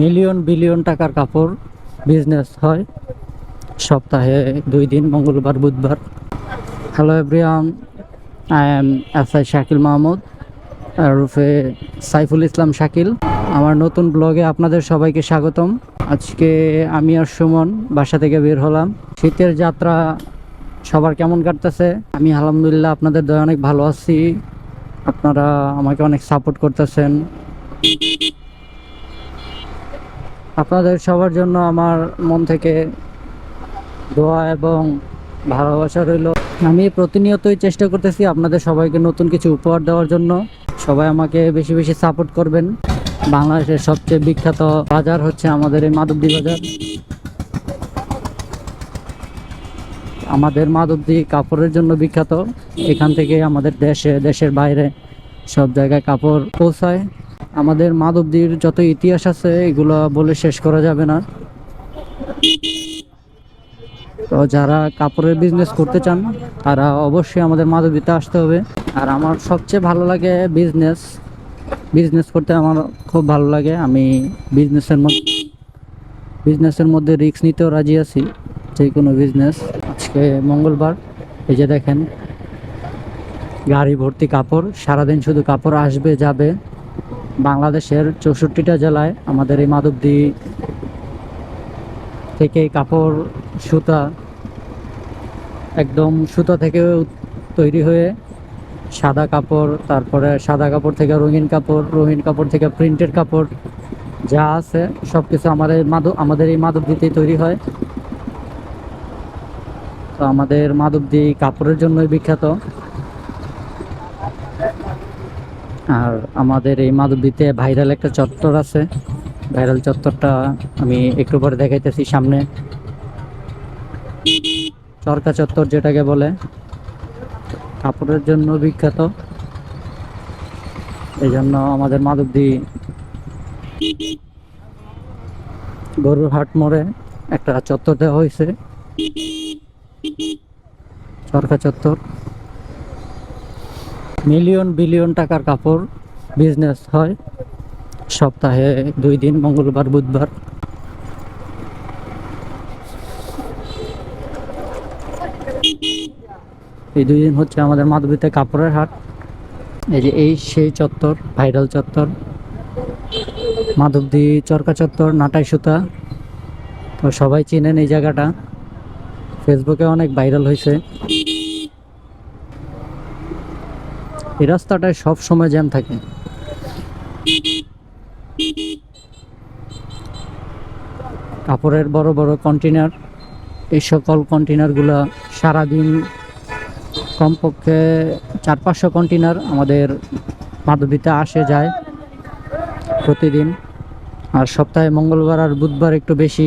Million billion টাকার কাপড় business হয়। সপ্তাহে দুই দিন, মঙ্গলবার, বুধবার। Hello everyone I am S I Shakil Mahmud রুফে Saiful Islam Shakil. আমার নতুন ব্লগে আপনাদের সবাইকে স্বাগতম। আজকে আমি আর সুমন বাসা থেকে বের হলাম। শীতের যাত্রা সবার কেমন কাটতেছে? আমি আলহামদুলিল্লাহ আপনাদের দয়া অনেক ভালো আছি। আপনারা আমাকে অনেক সাপোর্ট করতেছেন। আপনাদের সবার জন্য আমার মন থেকে দোয়া এবং ভালোবাসা রইল। আমি প্রতিনিয়তই চেষ্টা করতেছি আপনাদের সবাইকে নতুন কিছু উপহার দেওয়ার জন্য। সবাই আমাকে বেশি বেশি সাপোর্ট করবেন। বাংলাদেশের সবচেয়ে বিখ্যাত বাজার হচ্ছে আমাদের এই মাধবদী বাজার। আমাদের মাধবদী কাপড়ের জন্য বিখ্যাত। এখান থেকে আমাদের দেশে, দেশের বাইরে সব জায়গায় কাপড় পৌঁছায়। আমাদের মাধবদীর যত ইতিহাস আছে, এগুলো বলে শেষ করা যাবে না। তো যারা কাপড়ের বিজনেস করতে চান, তারা অবশ্যই আমাদের মাধবীতে আসতে হবে। আর আমার সবচেয়ে ভালো লাগে বিজনেস বিজনেস করতে আমার খুব ভালো লাগে। আমি বিজনেসের মধ্যে বিজনেসের মধ্যে রিস্ক নিতেও রাজি আছি, যে কোনো বিজনেস আজকে মঙ্গলবার, এই যে দেখেন, গাড়ি ভর্তি কাপড়, সারাদিন শুধু কাপড় আসবে, যাবে। বাংলাদেশের চৌষট্টিটা জেলায় আমাদের এই মাধবদী থেকে কাপড় সুতা একদম সুতা থেকে তৈরি হয়ে সাদা কাপড়, তারপরে সাদা কাপড় থেকে রঙিন কাপড় রঙিন কাপড় থেকে প্রিন্টের কাপড় যা আছে সব কিছু আমাদের মাধব, আমাদের এই মাধবদীতেই তৈরি হয়। তো আমাদের মাধবদী কাপড়ের জন্যই বিখ্যাত। আর আমাদের এই মাধবদীতে ভাইরাল একটা চত্বর আছে। ভাইরাল চত্বরটা আমি একটু পরে দেখাইতেছি সামনে। চরকা চত্বর যেটাকে বলে। কাপড়ের জন্য বিখ্যাত। এই জন্য আমাদের মাধবদী গরুর হাট মোড়ে একটা চত্বর দেওয়া হয়েছে। চরকা চত্বর। মিলিয়ন বিলিয়ন টাকার কাপড় বিজনেস হয়। সপ্তাহে দুই দিন, মঙ্গলবার, বুধবার। এই দুই দিন হচ্ছে আমাদের মাধবীতে কাপড়ের হাট। এই যে এই সেই চত্বর ভাইরাল চত্বর। মাধবদী চরকা চত্বর, নাটাই সুতা। তো সবাই চিনেন এই জায়গাটা। ফেসবুকে অনেক ভাইরাল হয়েছে। এই রাস্তাটায় সব সময় জ্যাম থাকে। কাপড়ের বড় বড় কন্টেনার এই সকল কন্টেনারগুলো সারাদিন কমপক্ষে চার পাঁচশো কন্টেনার আমাদের মাধবীতে আসে, যায় প্রতিদিন। আর সপ্তাহে মঙ্গলবার আর বুধবার একটু বেশি।